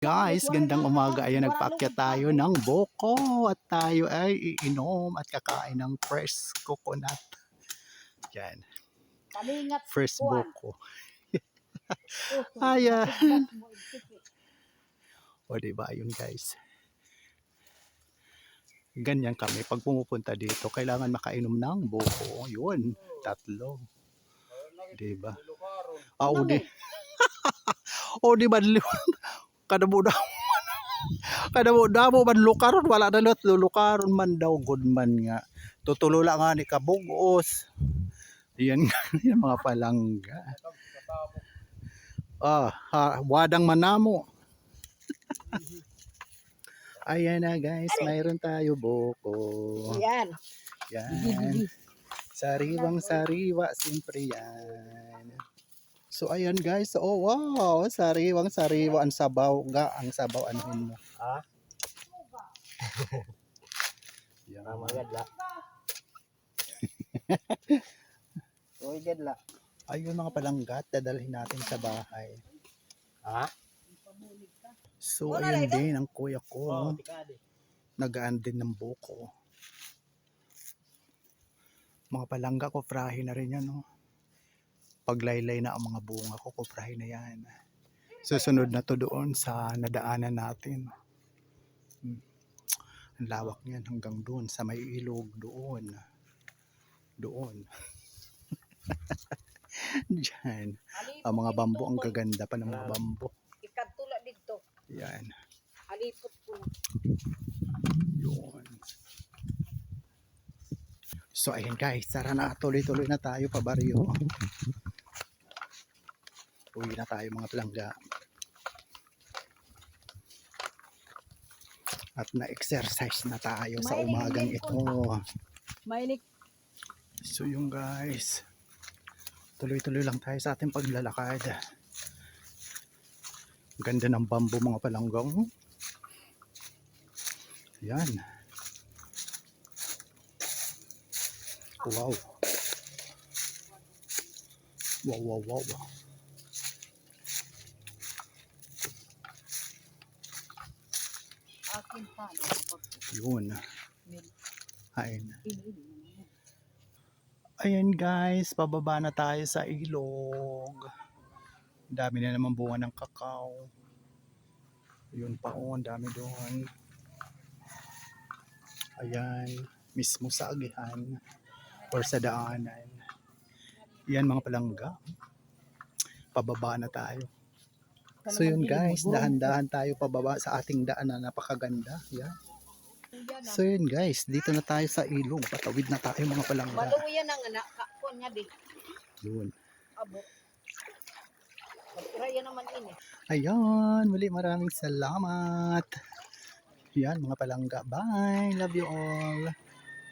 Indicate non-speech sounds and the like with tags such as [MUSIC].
Guys, gandang umaga. Ayan, nagpaakyat tayo ng boko at tayo ay iinom at kakain ng fresh coconut. Yan, fresh boko. [LAUGHS] Ayan. O diba, yun guys. Ganyan kami. Pag pumupunta dito, kailangan makainom ng boko. Yun, tatlo. Diba? Ah, o di. [LAUGHS] o di ba? Kada mo daw. [LAUGHS] Kada mo damo man lukaron wala na lot lukaron man daw good man nga. Tutulula nga ni kabugos. Yan [LAUGHS] yan mga palangga. Ah, ha, wadang manamo. [LAUGHS] Ayan na guys, mayroon tayo boko. Yan. Yan. Sariwang sariwa, siyempre yan. So ayan guys, oh wow, sariwang sariwa ang sabaw, ga ang sabaw anuhin mo. Ha? [LAUGHS] Yan. Tama gadla. [LAUGHS] Uy, gadla. Ayun mga palanggat, dadalhin natin sa bahay. Ha? So ayun din ang kuya ko, oh, nagaan din ng buko. Mga palangga ko, frahe na rin yan, no? Paglaylay na ang mga bunga ko, kuprahe na yan. Susunod na to doon sa nadaanan natin. Hmm. Ang lawak niyan hanggang doon, sa may ilog doon. Doon. [LAUGHS] Diyan. Ang mga bambo, ang gaganda pa ng mga bambo. Ikatula dito. Yan. Halipot ko. Yun. So ayun guys, tara na tuloy-tuloy na tayo pa baryo. Uwi na tayo mga palangga. At na-exercise na tayo sa umagang ito. Mainik. So yung guys, tuloy-tuloy lang tayo sa ating paglalakad. Ganda ng bamboo mga palanggang. Yan. Wow. Wow, wow, wow. wow. Akin pa. Yun. Ayun. Pinili. Ayan guys, pababa na tayo sa ilog. Dami na naman bunga ng kakao. Yun pa oh, ang dami doon. Ayan, mismo sa agihan or sa daanan. Yan mga palangga. Pababa na tayo. So yun guys, dahan-dahan tayo pababa sa ating daan na napakaganda. Yan. So yun guys, dito na tayo sa ilog. Patawid na tayo mga palangga. Maluwi yan ang anak. Kakon niya di. Yun. Abo. Yan naman ini. Ayan, muli maraming salamat. Yan mga palangga. Bye. Love you all.